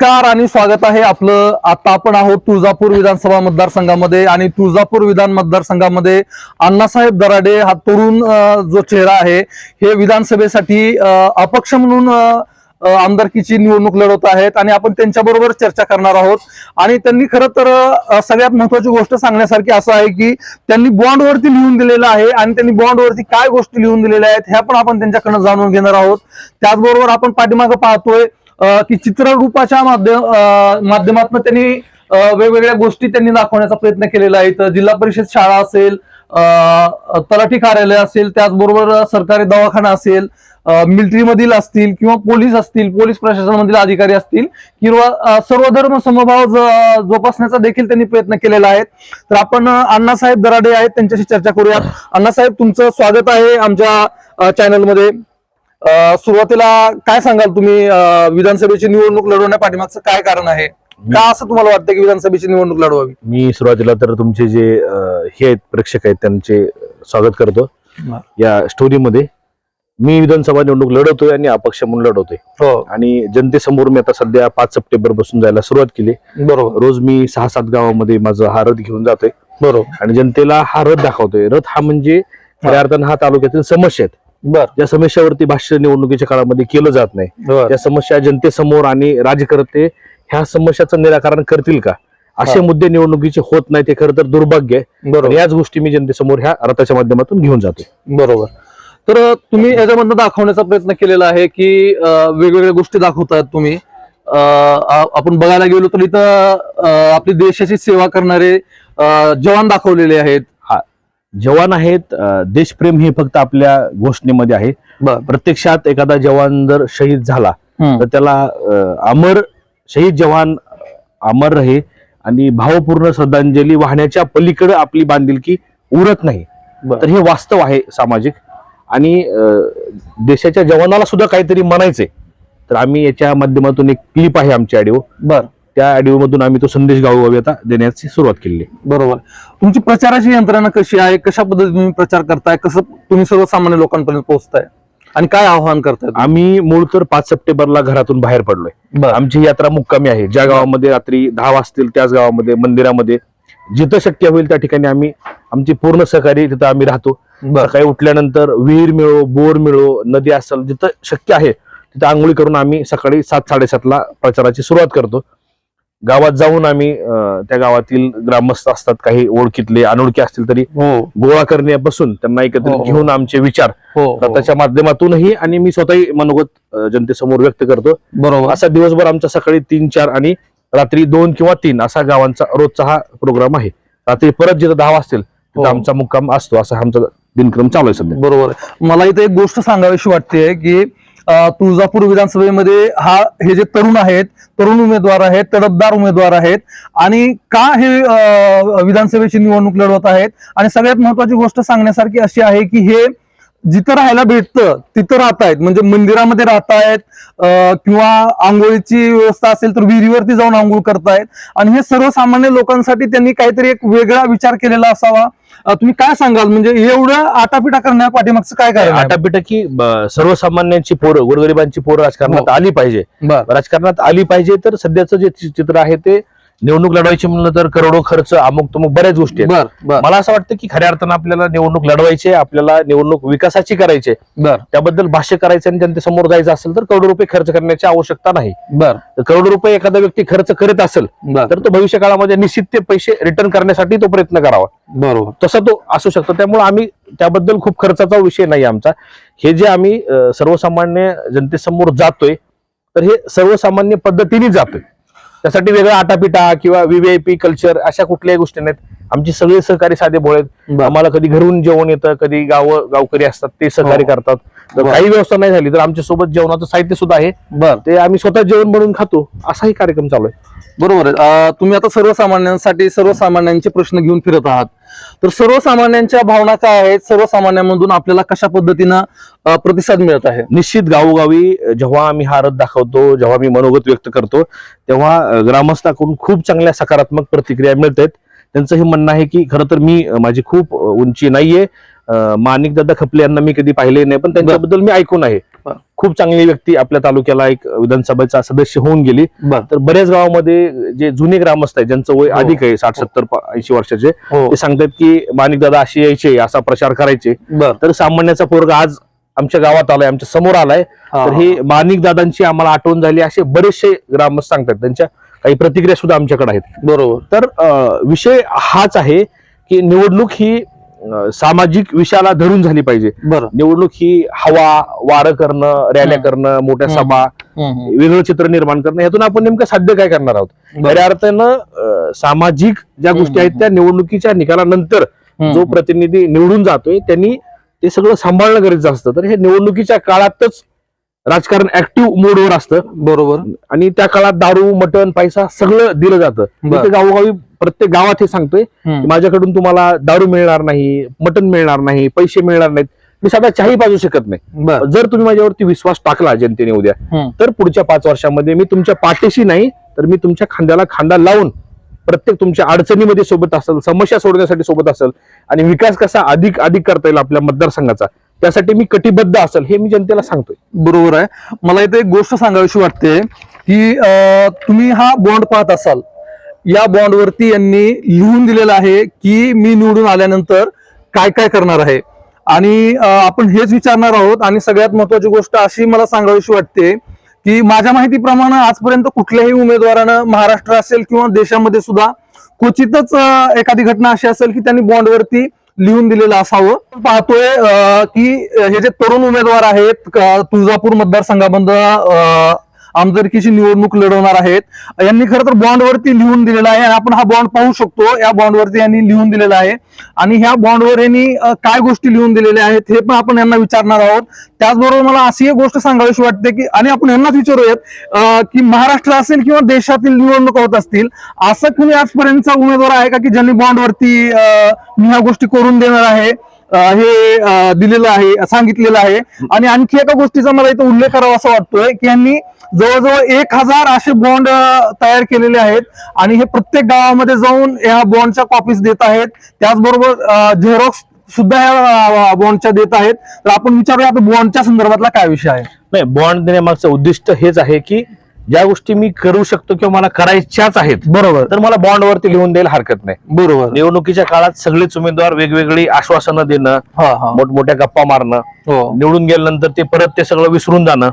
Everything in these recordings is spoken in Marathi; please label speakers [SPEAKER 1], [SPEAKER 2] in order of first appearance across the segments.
[SPEAKER 1] नमस्कार आणि स्वागत आहे आपलं आता आपण आहोत तुळजापूर विधानसभा मतदारसंघामध्ये आणि तुळजापूर विधान मतदारसंघामध्ये अण्णासाहेब दराडे हा तरुण जो चेहरा आहे हे विधानसभेसाठी अपक्ष म्हणून आमदारकीची निवडणूक लढवत आहेत आणि आपण त्यांच्याबरोबर चर्चा करणार आहोत. आणि त्यांनी खरं तर सगळ्यात महत्वाची गोष्ट सांगण्यासारखी असं आहे की त्यांनी बॉन्डवरती लिहून दिलेलं आहे आणि त्यांनी बॉन्डवरती काय गोष्टी लिहून दिलेल्या आहेत ह्या पण आपण त्यांच्याकडनं जाणून घेणार आहोत. त्याचबरोबर आपण पाठीमागं पाहतोय की चित्ररूपाच्या माध्यम माध्यमातून त्यांनी वेगवेगळ्या गोष्टी त्यांनी दाखवण्याचा प्रयत्न केलेला आहे. तर जिल्हा परिषद शाळा असेल तलाठी कार्यालय असेल त्याचबरोबर सरकारी दवाखाना असेल मिलिटरीमधील असतील किंवा पोलीस असतील पोलीस प्रशासनामधील अधिकारी असतील किंवा सर्व धर्म समभाव जोपासण्याचा देखील त्यांनी प्रयत्न केलेला आहे. तर आपण अण्णासाहेब दराडे आहेत त्यांच्याशी चर्चा करूयात. अण्णासाहेब तुमचं स्वागत आहे आमच्या चॅनलमध्ये सुरुवातीला काय सांगाल तुम्ही? विधानसभेची निवडणूक लढवण्या पाठीमागचं काय कारण आहे? का असं तुम्हाला वाटतं की विधानसभेची निवडणूक लढवावी?
[SPEAKER 2] मी सुरुवातीला तर तुमचे जे हे आहेत प्रेक्षक आहेत त्यांचे स्वागत करतो. या स्टोरीमध्ये मी विधानसभा निवडणूक लढवतोय आणि अपक्ष म्हणून लढवतोय.
[SPEAKER 1] हो.
[SPEAKER 2] आणि जनतेसमोर मी आता सध्या पाच सप्टेंबरपासून जायला सुरुवात केली.
[SPEAKER 1] बरोबर.
[SPEAKER 2] रोज मी सहा सात गावामध्ये माझं हा रथ घेऊन जातोय.
[SPEAKER 1] बरोबर.
[SPEAKER 2] आणि जनतेला हा रथ दाखवतोय. रथ हा म्हणजे खऱ्या अर्थानं हा तालुक्यातील समस्या आहेत.
[SPEAKER 1] बर.
[SPEAKER 2] ज्या समस्यावरती भाष्य निवडणुकीच्या काळामध्ये केलं जात नाही. त्या समस्या जनतेसमोर आणि राजकर्ते ह्या समस्याचं निराकरण करतील का? असे. मुद्दे निवडणुकीचे होत नाही ते खरं तर दुर्भाग्य आहे. याच गोष्टी मी जनतेसमोर ह्या रथाच्या माध्यमातून घेऊन जातो
[SPEAKER 1] बरोबर. तर तुम्ही याच्यामधनं दाखवण्याचा प्रयत्न केलेला आहे की वेगवेगळ्या गोष्टी दाखवतायत तुम्ही. आपण बघायला गेलो तर इथं आपली देशाची सेवा करणारे जवान दाखवलेले आहेत.
[SPEAKER 2] जवान आहेत देशप्रेम हे फक्त आपल्या घोषणेमध्ये आहे. प्रत्यक्षात एखादा जवान जर शहीद झाला तर त्याला अमर शहीद जवान अमर रहे आणि भावपूर्ण श्रद्धांजली वाहण्याच्या पलीकडे आपली बांधिलकी उरत नाही. तर हे वास्तव आहे सामाजिक. आणि देशाच्या जवानाला सुद्धा काहीतरी म्हणायचंय. तर आम्ही याच्या माध्यमातून एक क्लिप आहे आमची ऑडिओ
[SPEAKER 1] बर.
[SPEAKER 2] त्या ऑडिओ मधून आम्ही तो संदेश गावोगावी आता देण्याची सुरुवात केली आहे.
[SPEAKER 1] बरोबर. तुमची प्रचाराची यंत्रणा कशी आहे? कशा पद्धतीने तुम्ही प्रचार करताय? कसं तुम्ही सर्वसामान्य लोकांपर्यंत पोहोचताय? आणि काय आव्हान करताय तुम्ही?
[SPEAKER 2] आम्ही मूळ तर पाच सप्टेंबरला घरातून बाहेर पडलोय.
[SPEAKER 1] बर.
[SPEAKER 2] आमची यात्रा मुक्कामी आहे. ज्या गावामध्ये रात्री दहा वाजतील त्याच गावामध्ये मंदिरामध्ये. जिथं शक्य होईल त्या ठिकाणी आम्ही आमची पूर्ण सहकारी तिथं आम्ही राहतो.
[SPEAKER 1] बर.
[SPEAKER 2] सकाळी उठल्यानंतर विहीर मिळो बोर मिळो नदी असेल जिथं शक्य आहे तिथं आंघोळी करून आम्ही सकाळी सात साडेसातला प्रचाराची सुरुवात करतो. गावात जाऊन आम्ही त्या गावातील ग्रामस्थ असतात काही ओळखीतले अनोळखी असतील तरी
[SPEAKER 1] हो
[SPEAKER 2] गोळा करण्यापासून त्यांना
[SPEAKER 1] हो,
[SPEAKER 2] एकत्रित
[SPEAKER 1] हो.
[SPEAKER 2] घेऊन आमचे विचार
[SPEAKER 1] हो हो.
[SPEAKER 2] रथाच्या माध्यमातूनही आणि मी स्वतःही मनोगत जनतेसमोर व्यक्त करतो
[SPEAKER 1] बरोबर
[SPEAKER 2] असा दिवसभर आमचा सकाळी तीन चार आणि रात्री दोन किंवा तीन असा गावांचा रोजचा हा प्रोग्राम आहे रात्री परत जिथं दहा वाजतील
[SPEAKER 1] हो.
[SPEAKER 2] तिथं आमचा मुक्काम असतो असा आमचा दिनक्रम चालू आहे सध्या
[SPEAKER 1] बरोबर. मला इथे एक गोष्ट सांगावीशी वाटते की तुळजापूर विधानसभेमध्ये हा हे जे तरुण आहेत तरुण उमेदवार आहेत तडफदार उमेदवार आहेत आणि का हे विधानसभेची निवडणूक लढवत आहेत? आणि सगळ्यात महत्वाची गोष्ट सांगण्यासारखी अशी आहे की हे जिथं राहायला भेटतं तिथं राहतायत म्हणजे मंदिरामध्ये राहतायत किंवा आंघोळीची व्यवस्था असेल तर विहिरीवरती जाऊन आंघोळ करतायत. आणि हे सर्वसामान्य लोकांसाठी त्यांनी काहीतरी एक वेगळा विचार केलेला असावा. तुम्ही काय सांगाल? म्हणजे एवढं आटापिटा करण्या पाठीमागचं काय आहे?
[SPEAKER 2] आटापिटा की सर्वसामान्यांची पोरं गोरगरिबांची पोरं राजकारणात
[SPEAKER 1] हो.
[SPEAKER 2] आली पाहिजे. राजकारणात आली पाहिजे तर सध्याचं जे चित्र आहे ते निवडणूक लढवायची म्हणलं तर करोडो खर्च अमुक तमुक बऱ्याच गोष्टी आहेत.
[SPEAKER 1] बर बर.
[SPEAKER 2] मला असं वाटतं की खऱ्या अर्थानं आपल्याला निवडणूक लढवायची आहे, आपल्याला निवडणूक विकासाची करायची आहे.
[SPEAKER 1] बर.
[SPEAKER 2] त्याबद्दल भाष्य करायचं आणि जनतेसमोर जायचं असेल तर करोडो रुपये खर्च करण्याची आवश्यकता नाही.
[SPEAKER 1] बर.
[SPEAKER 2] तर करोडो रुपये एखादा व्यक्ती खर्च करत असेल
[SPEAKER 1] बर.
[SPEAKER 2] तर तो भविष्य काळामध्ये निश्चित ते पैसे रिटर्न करण्यासाठी तो प्रयत्न करावा.
[SPEAKER 1] बरोबर.
[SPEAKER 2] तसा तो असू शकतो. त्यामुळे आम्ही त्याबद्दल खूप खर्चाचा विषय नाही आमचा. हे जे आम्ही अं, सर्वसामान्य जनतेसमोर जातोय तर हे सर्वसामान्य पद्धतीने जातोय. त्यासाठी वेगळा आटापिटा किंवा व्हीव्हीआयपी कल्चर अशा कुठल्याही गोष्टी नाहीत. आमची सगळे सहकारी साधे भोळे आहेत. आम्हाला कधी घरून जेवण येतं कधी गाव गावकरी असतात ते सहकार्य
[SPEAKER 1] हो.
[SPEAKER 2] करतात. तर. काही व्यवस्था नाही झाली तर आमच्यासोबत जेवणाचं साहित्य सुद्धा आहे.
[SPEAKER 1] बर.
[SPEAKER 2] ते आम्ही स्वतः जेवण बनवून खातो. असाही कार्यक्रम चालू आहे.
[SPEAKER 1] बरोबर आहे. तुम्ही आता सर्वसामान्यांसाठी सर्वसामान्यांचे प्रश्न घेऊन फिरत आहात. तर सर्वसामान्यांच्या भावना काय आहेत? सर्वसामान्यांमधून आपल्याला कशा पद्धतीनं प्रतिसाद मिळत आहे?
[SPEAKER 2] निश्चित गावोगावी जेव्हा आम्ही हा रथ दाखवतो जेव्हा मी मनोगत व्यक्त करतो तेव्हा ग्रामस्थाकडून खूप चांगल्या सकारात्मक प्रतिक्रिया मिळत आहेत. त्यांचं हे म्हणणं आहे की खरं तर मी माझी खूप उंची नाहीये. माणिक दादा खपले यांना मी कधी पाहिले नाही पण त्यांच्याबद्दल मी ऐकून आहे. खूप चांगली व्यक्ती आपल्या तालुक्याला एक विधानसभेचा सदस्य होऊन गेली. तर बऱ्याच गावामध्ये जे जुने ग्रामस्थ आहेत ज्यांचं वय
[SPEAKER 1] हो.
[SPEAKER 2] अधिक आहे साठ सत्तर ऐंशी वर्षाचे
[SPEAKER 1] हो.
[SPEAKER 2] ते सांगतात की माणिक दादा असे यायचे असा प्रचार करायचे. तर सामान्याचा पोरगा आज आमच्या गावात आलाय आमच्यासमोर आलाय. तर हे. माणिक दादांची आम्हाला आठवण झाली असे बरेचसे ग्रामस्थ सांगतात. त्यांच्या काही प्रतिक्रिया सुद्धा आमच्याकडे आहेत.
[SPEAKER 1] बरोबर.
[SPEAKER 2] तर विषय हाच आहे की निवडणूक ही सामाजिक विषयाला धरून झाली पाहिजे.
[SPEAKER 1] बर.
[SPEAKER 2] निवडणूक ही हवा वारं करणं रॅल्या. करणं मोठ्या. सभा वेगळं चित्र निर्माण करणं यातून आपण नेमकं साध्य काय करणार आहोत? खऱ्या अर्थानं सामाजिक ज्या गोष्टी आहेत त्या निवडणुकीच्या निकालानंतर जो प्रतिनिधी निवडून जातोय त्यांनी ते सगळं सांभाळणं गरजेचं असतं. तर हे निवडणुकीच्या काळातच राजकारण ऍक्टिव्ह मोडवर असतं.
[SPEAKER 1] बरोबर.
[SPEAKER 2] आणि त्या काळात दारू मटण पैसा सगळं दिलं जातं. इथे गावोगावी प्रत्येक गावात हे सांगतोय माझ्याकडून तुम्हाला दारू मिळणार नाही मटण मिळणार नाही पैसे मिळणार नाहीत. मी साधा चाही पाजू शकत नाही. जर तुम्ही माझ्यावरती विश्वास टाकला जनतेने उद्या. तर पुढच्या पाच वर्षामध्ये मी तुमच्या पाठीशी नाही तर मी तुमच्या खांद्याला खांदा लावून प्रत्येक तुमच्या अडचणीमध्ये सोबत असेल समस्या सोडण्यासाठी सोबत असेल आणि विकास कसा अधिक अधिक करता येईल आपल्या मतदारसंघाचा त्यासाठी मी कटिबद्ध असेल हे मी जनतेला सांगतोय.
[SPEAKER 1] बरोबर आहे. मला इथे एक गोष्ट सांगावीशी वाटते की तुम्ही हा बॉन्ड पाहत असाल. या बॉन्डवरती यांनी लिहून दिलेलं आहे की मी निवडून आल्यानंतर काय काय करणार आहे. आणि आपण हेच विचारणार आहोत आणि सगळ्यात महत्वाची गोष्ट अशी मला सांगावीशी वाटते की माझ्या माहितीप्रमाणे आजपर्यंत कुठल्याही उमेदवारानं महाराष्ट्र असेल किंवा देशामध्ये सुद्धा क्वचितच एखादी घटना अशी असेल की त्यांनी बॉन्डवरती लिहून दिलेलं असावं. पाहतोय की हे जे तरुण उमेदवार आहेत तुळजापूर मतदारसंघामधून आमदारकीची निवडणूक लढवणार आहेत. यांनी खरं तर बॉन्डवरती लिहून दिलेला आहे आणि आपण हा बॉन्ड पाहू शकतो. या बॉन्डवरती यांनी लिहून दिलेला आहे. आणि ह्या बॉन्डवर यांनी काय गोष्टी लिहून दिलेल्या आहेत हे पण आपण यांना विचारणार आहोत. त्याचबरोबर मला अशी एक गोष्ट सांगावीशी वाटते की आणि आपण यांनाच विचारूयात की महाराष्ट्र असेल किंवा देशातील निवडणूक होत असतील असं कुणी आजपर्यंतचा उमेदवार आहे का की ज्यांनी बॉन्डवरती मी ह्या गोष्टी करून देणार आहे? हे दिलेलं आहे सांगितलेलं आहे. आणि आणखी एका गोष्टीचा मला इथं उल्लेख करावा असं वाटतोय की यांनी जवळजवळ एक हजार असे बॉन्ड तयार केलेले आहेत. आणि हे प्रत्येक गावामध्ये जाऊन या बॉन्डच्या कॉपीज देत आहेत. त्याचबरोबर झेरॉक्स सुद्धा या बॉन्डच्या देत आहेत. तर आपण विचारूया आता बॉन्डच्या संदर्भातला काय विषय आहे?
[SPEAKER 2] नाही बॉन्ड देण्यामागचं उद्दिष्ट हेच आहे की ज्या गोष्टी मी करू शकतो किंवा मला करायच्याच आहेत
[SPEAKER 1] बरोबर.
[SPEAKER 2] तर मला बॉन्डवरती लिहून द्यायला हरकत नाही.
[SPEAKER 1] बरोबर.
[SPEAKER 2] निवडणुकीच्या काळात सगळेच उमेदवार वेगवेगळी आश्वासनं देणं मोठमोठ्या गप्पा मारणं
[SPEAKER 1] हो.
[SPEAKER 2] निवडून गेल्यानंतर ते परत ते सगळं विसरून जाणं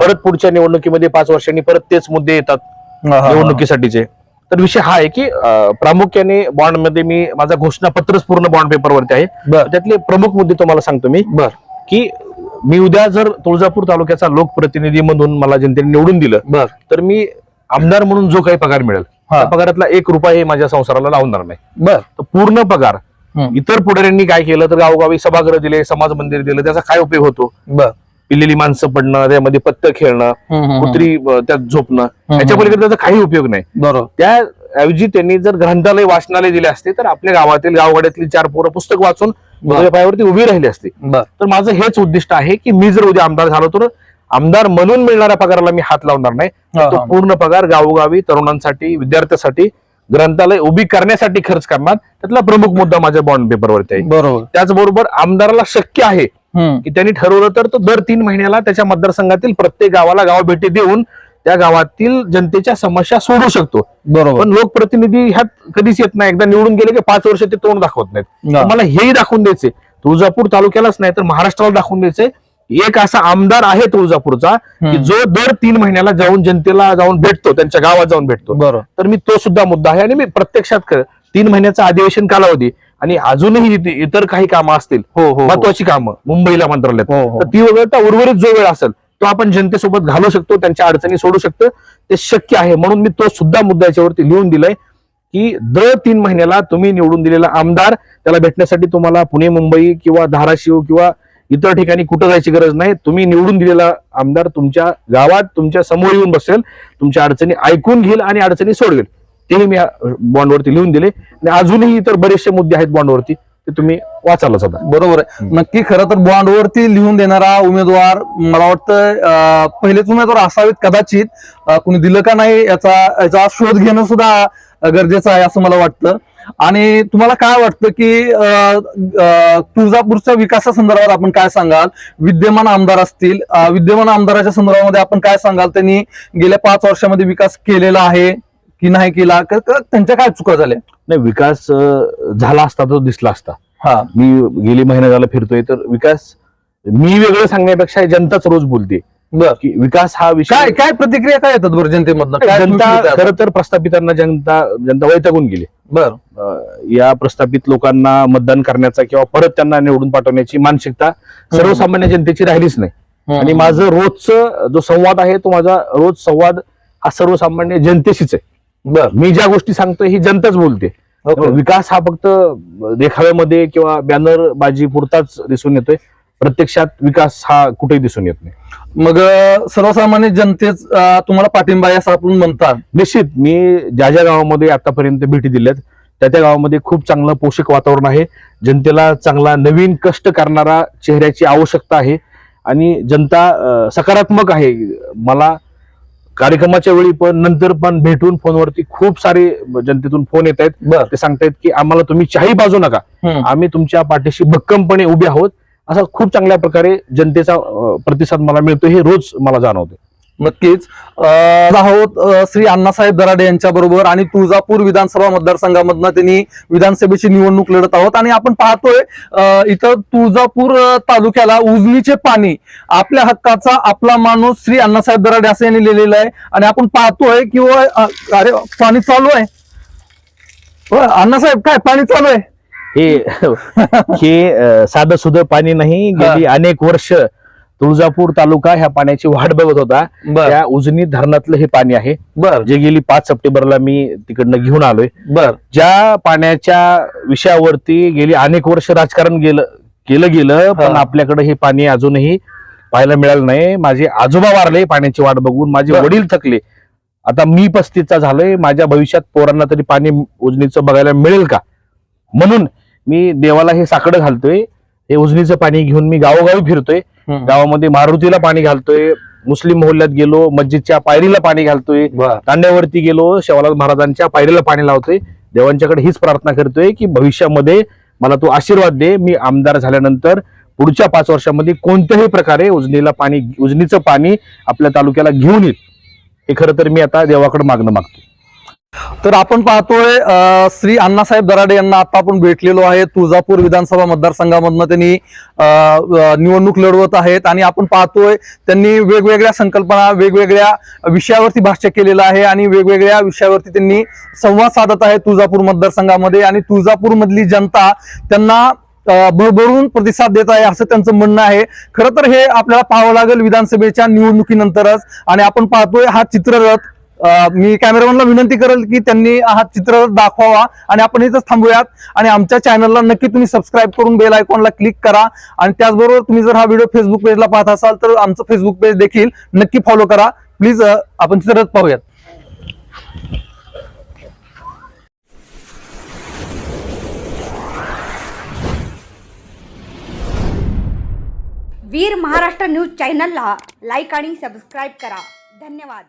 [SPEAKER 2] परत पुढच्या निवडणुकीमध्ये पाच वर्षांनी परत तेच मुद्दे येतात. निवडणुकीसाठीचे. तर विषय हा आहे की प्रामुख्याने बॉन्डमध्ये मी माझा घोषणापत्रच पूर्ण बॉन्ड पेपरवरती आहे.
[SPEAKER 1] बर.
[SPEAKER 2] त्यातले प्रमुख मुद्दे तुम्हाला सांगतो मी
[SPEAKER 1] बर.
[SPEAKER 2] की मी उद्या जर तुळजापूर तालुक्याचा लोकप्रतिनिधी म्हणून मला जनतेने निवडून दिलं तर मी आमदार म्हणून जो काही पगार मिळेल. त्या पगारातला एक रुपया हे माझ्या संसाराला लावणार नाही.
[SPEAKER 1] बर.
[SPEAKER 2] पूर्ण पगार. इतर पुढाऱ्यांनी काय केलं तर गावोगावी सभागृह दिले समाज मंदिर दिलं त्याचा काय उपयोग होतो?
[SPEAKER 1] बर.
[SPEAKER 2] पिलेली माणसं पडणं त्यामध्ये पत्त खेळणं. कुत्री त्यात झोपणं याच्या पलीकडे त्याचा काही उपयोग नाही.
[SPEAKER 1] बरोबर.
[SPEAKER 2] त्याऐवजी त्यांनी जर ग्रंथालय वाचनालय दिले असते तर आपल्या गावातील गावगाड्यातली चार पोरं पुस्तक वाचून पायावरती उभी राहिली असती. तर माझं हेच उद्दिष्ट आहे की मी जर उद्या आमदार झालो तर आमदार म्हणून मिळणाऱ्या पगाराला मी हात लावणार नाही. तो. पूर्ण पगार गावोगावी तरुणांसाठी विद्यार्थ्यांसाठी ग्रंथालय उभी करण्यासाठी खर्च करणार. त्यातला प्रमुख मुद्दा माझ्या बॉन्ड पेपरवरती आहे.
[SPEAKER 1] बरोबर.
[SPEAKER 2] त्याचबरोबर आमदाराला शक्य आहे. की त्यांनी ठरवलं तर तो दर तीन महिन्याला त्याच्या मतदारसंघातील प्रत्येक गावाला गाव भेटी देऊन त्या गावातील जनतेच्या समस्या सोडू शकतो.
[SPEAKER 1] बरोबर.
[SPEAKER 2] पण लोकप्रतिनिधी ह्यात कधीच येत नाही. एकदा निवडून गेले की पाच वर्ष ते तोंड दाखवत नाहीत. मला हेही दाखवून द्यायचे तुळजापूर तालुक्यालाच नाही तर महाराष्ट्राला दाखवून द्यायचे एक असा आमदार आहे तुळजापूरचा की. जो दर तीन महिन्याला जाऊन जनतेला जाऊन भेटतो त्यांच्या गावात जाऊन भेटतो.
[SPEAKER 1] बरोबर.
[SPEAKER 2] तर मी तो सुद्धा मुद्दा आहे आणि मी प्रत्यक्षात तीन महिन्याचा अधिवेशन कालावधी आणि अजूनही इतर काही कामं असतील
[SPEAKER 1] हो हो, हो.
[SPEAKER 2] महत्वाची कामं मुंबईला मंत्रालयात.
[SPEAKER 1] हो, हो.
[SPEAKER 2] तर ती वगळता उर्वरित जो वेळ असेल तो आपण जनतेसोबत घालू शकतो त्यांच्या अडचणी सोडू शकतो. ते शक्य आहे म्हणून मी तो सुद्धा मुद्दा याच्यावरती लिहून दिलाय की दर तीन महिन्याला तुम्ही निवडून दिलेला आमदार त्याला भेटण्यासाठी तुम्हाला पुणे मुंबई किंवा धाराशिव किंवा इतर ठिकाणी कुठं जायची गरज नाही. तुम्ही निवडून दिलेला आमदार तुमच्या गावात तुमच्यासमोर येऊन बसेल तुमच्या अडचणी ऐकून घेईल आणि अडचणी सोडवेल. तेही मी बॉन्डवरती लिहून दिले. आणि अजूनही इतर बरेचसे मुद्दे आहेत बॉन्डवरती ते तुम्ही वाचायला जाता
[SPEAKER 1] बरोबर आहे. नक्की खरं तर बॉन्डवरती लिहून देणारा उमेदवार मला वाटतं पहिलेच उमेदवार असावेत कदाचित. कुणी दिलं का नाही याचा याचा शोध घेणं सुद्धा गरजेचं आहे असं मला वाटतं. आणि तुम्हाला काय वाटतं की तुळजापूरच्या विकासासंदर्भात आपण काय सांगाल? विद्यमान आमदार असतील विद्यमान आमदाराच्या संदर्भामध्ये आपण काय सांगाल? त्यांनी गेल्या पाच वर्षामध्ये विकास केलेला आहे. की नाही केला क- क- त्यांच्या काय चुका झाल्या?
[SPEAKER 2] नाही विकास अं, झाला असता तो दिसला असता.
[SPEAKER 1] हा.
[SPEAKER 2] मी गेली महिना झाला फिरतोय तर विकास मी वेगळं सांगण्यापेक्षा जनताच रोज बोलते.
[SPEAKER 1] बर.
[SPEAKER 2] की विकास हा विषय
[SPEAKER 1] काय प्रतिक्रिया काय येतात बरं जनतेमधनं? काय
[SPEAKER 2] जनता? खरं तर प्रस्थापितांना जनता जनता वैतागून गेली.
[SPEAKER 1] बर.
[SPEAKER 2] अं, या प्रस्थापित लोकांना मतदान करण्याचा किंवा परत त्यांना निवडून पाठवण्याची मानसिकता सर्वसामान्य जनतेची राहिलीच नाही. आणि माझं रोजचं जो संवाद आहे तो माझा रोज संवाद हा सर्वसामान्य जनतेशीच आहे.
[SPEAKER 1] बर
[SPEAKER 2] मी ज्या गोष्टी सांगतोय ही जनताच बोलते. विकास हा फक्त देखाव्यामध्ये किंवा बॅनर बाजी पुरताच दिसून येतोय. प्रत्यक्षात विकास हा कुठेही दिसून येत नाही.
[SPEAKER 1] मग सर्वसामान्य जनतेच तुम्हाला पाठिंबा आहे असं आपण म्हणतात.
[SPEAKER 2] निश्चित मी ज्या ज्या गावामध्ये आतापर्यंत भेटी दिल्यात त्या त्या गावामध्ये खूप चांगलं पोषक वातावरण आहे. जनतेला चांगला नवीन कष्ट करणारा चेहऱ्याची आवश्यकता आहे. आणि जनता सकारात्मक आहे. मला कार्यक्रमाच्या वेळी पण नंतर पण भेटून फोनवरती खूप सारे जनतेतून फोन येत आहेत.
[SPEAKER 1] बर.
[SPEAKER 2] ते सांगतायत की आम्हाला तुम्ही चाही बाजू नका. आम्ही तुमच्या पाठीशी भक्कमपणे उभे आहोत. असा खूप चांगल्या प्रकारे जनतेचा प्रतिसाद मला मिळतो हे रोज मला जाणवते
[SPEAKER 1] नक्कीच. आहोत श्री अण्णासाहेब दराडे यांच्या बरोबर आणि तुळजापूर विधानसभा मतदारसंघामधनं त्यांनी विधानसभेची निवडणूक लढत आहोत. आणि आपण पाहतोय इथं तुळजापूर तालुक्याला उजनीचे पाणी आपल्या हक्काचा आपला माणूस श्री अण्णासाहेब दराडे असं यांनी लिहिलेलं आहे. आणि आपण पाहतोय की अरे पाणी चालू आहे. अण्णासाहेब काय पाणी चालू आहे?
[SPEAKER 2] हे साधं सुधं पाणी नाही. गेली अनेक वर्ष तुळजापूर तालुका ह्या पाण्याची वाट बघत होता.
[SPEAKER 1] बर.
[SPEAKER 2] त्या उजनी धरणातलं हे पाणी आहे.
[SPEAKER 1] बर.
[SPEAKER 2] जे गेली पाच सप्टेंबरला मी तिकडनं घेऊन आलोय.
[SPEAKER 1] बर.
[SPEAKER 2] ज्या पाण्याच्या विषयावरती गेली अनेक वर्ष राजकारण गेलं केलं गेलं पण
[SPEAKER 1] हा.
[SPEAKER 2] आपल्याकडे हे पाणी अजूनही पाहायला मिळालं नाही. माझे आजोबा वारले पाण्याची वाट बघून. माझे
[SPEAKER 1] बर.
[SPEAKER 2] वडील थकले. आता मी पस्तीसचा झालोय. माझ्या भविष्यात पोरांना तरी पाणी उजनीचं बघायला मिळेल का? म्हणून मी देवाला हे साकडं घालतोय. हे उजनीचं पाणी घेऊन मी गावोगावी फिरतोय. गावामध्ये मारुतीला पाणी घालतोय मुस्लिम मोहल्ल्यात गेलो मस्जिदच्या पायरीला पाणी घालतोय तांड्यावरती गेलो शेवालाल महाराजांच्या पायरीला पाणी लावतोय. देवांच्याकडे हीच प्रार्थना करतोय की भविष्यामध्ये मला तू आशीर्वाद दे. मी आमदार झाल्यानंतर पुढच्या पाच वर्षामध्ये कोणत्याही प्रकारे उजनीला पाणी उजनीचं पाणी आपल्या तालुक्याला घेऊन येईल. हे खरं तर मी आता देवाकडे मागणं मागतो
[SPEAKER 1] तर आपण पाहतोय श्री अण्णासाहेब दराडे यांना आता आपण भेटलेलो आहे तुळजापूर विधानसभा मतदारसंघामधनं. त्यांनी निवडणूक लढवत आहेत आणि आपण पाहतोय त्यांनी वेगवेगळ्या संकल्पना वेगवेगळ्या विषयावरती भाष्य केलेलं आहे आणि वेगवेगळ्या विषयावरती त्यांनी संवाद साधत आहे तुळजापूर मतदारसंघामध्ये. आणि तुळजापूर मधली जनता त्यांना भरभरून प्रतिसाद देत आहे असं त्यांचं म्हणणं आहे. खरं तर हे आपल्याला पाहावं लागेल विधानसभेच्या निवडणुकीनंतरच. आणि आपण पाहतोय हा चित्ररथ मी कॅमेरामॅनला विनंती करेल की त्यांनी हा चित्र दाखवावा आणि आपण इथंच थांबूयात. आणि आमच्या चॅनलला नक्की तुम्ही सबस्क्राईब करून बेल आयकॉनला क्लिक करा. आणि त्याचबरोबर तुम्ही जर हा व्हिडिओ फेसबुक पेजला पाहत असाल तर आमचं फेसबुक पेज देखील नक्की फॉलो करा. प्लीज आपण चित्रच पाहूयात.
[SPEAKER 3] वीर महाराष्ट्र न्यूज चॅनलला लाईक आणि सबस्क्राईब करा. धन्यवाद.